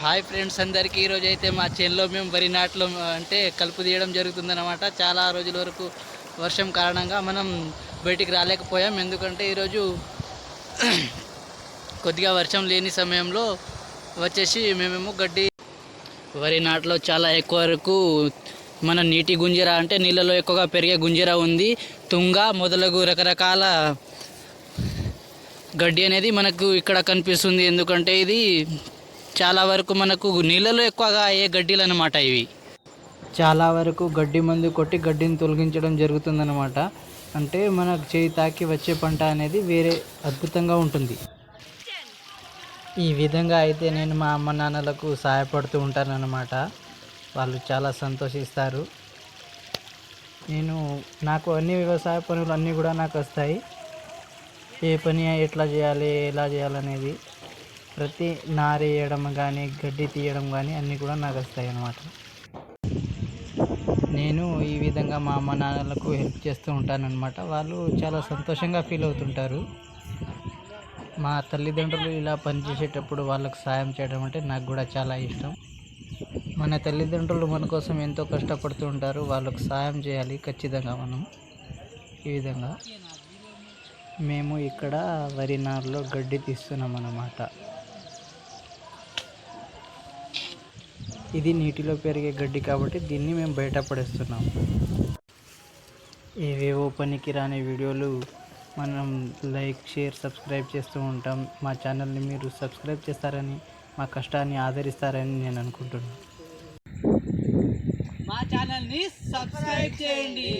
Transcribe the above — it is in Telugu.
హాయ్ ఫ్రెండ్స్ అందరికీ. ఈరోజు అయితే మా చేనులో మేము వరి నాట్లో అంటే కలుపు తీయడం జరుగుతుందన్నమాట. చాలా రోజుల వరకు వర్షం కారణంగా మనం బయటికి రాలేకపోయాం. ఎందుకంటే ఈరోజు కొద్దిగా వర్షం లేని సమయంలో వచ్చేసి మేమేమో గడ్డి వరి నాట్లో చాలా ఎక్కువ వరకు మన నీటి గుంజర అంటే నీళ్ళలో ఎక్కువగా పెరిగే గుంజర ఉంది. తుంగ మొదలగు రకరకాల గడ్డి అనేది మనకు ఇక్కడ కనిపిస్తుంది. ఎందుకంటే ఇది చాలా వరకు మనకు నీళ్ళలో ఎక్కువగా అయ్యే గడ్డీలు అనమాట ఇవి. చాలా వరకు గడ్డి మందు కొట్టి గడ్డిని తొలగించడం జరుగుతుందన్నమాట. అంటే మనకు చేయి తాకి వచ్చే పంట అనేది వేరే అద్భుతంగా ఉంటుంది. ఈ విధంగా అయితే నేను మా అమ్మ నాన్నలకు సహాయపడుతూ ఉంటానన్నమాట. వాళ్ళు చాలా సంతోషిస్తారు. నేను నాకు అన్ని వ్యవసాయ పనులు అన్నీ కూడా నాకు వస్తాయి. ఏ పని ఎట్లా చేయాలి ఎలా చేయాలనేది ప్రతి నారేయడం కానీ గడ్డి తీయడం కానీ అన్నీ కూడా నాకు వస్తాయి అన్నమాట నేను ఈ విధంగా మా అమ్మ నాన్నలకు హెల్ప్ చేస్తూ ఉంటానన్నమాట. వాళ్ళు చాలా సంతోషంగా ఫీల్ అవుతుంటారు. మా తల్లిదండ్రులు ఇలా పనిచేసేటప్పుడు వాళ్ళకు సాయం చేయడం అంటే నాకు కూడా చాలా ఇష్టం. మన తల్లిదండ్రులు మన కోసం ఎంతో కష్టపడుతూ ఉంటారు. వాళ్ళకు సాయం చేయాలి ఖచ్చితంగా మనం. ఈ విధంగా మేము ఇక్కడ వరి నారులో గడ్డి తీస్తున్నాం అన్నమాట ఇది నీటిలో పెరిగే గడ్డి కాబట్టి దీన్ని మేము బయట పడేస్తున్నాం. ఏవేవో పనికి రాని వీడియోలు. మనం లైక్ షేర్ సబ్స్క్రైబ్ చేస్తూ ఉంటాం. మా ఛానల్ని మీరు సబ్స్క్రైబ్ చేస్తారని మా కష్టాన్ని ఆదరిస్తారని నేను అనుకుంటున్నాను. మా ఛానల్ని సబ్స్క్రైబ్ చేయండి.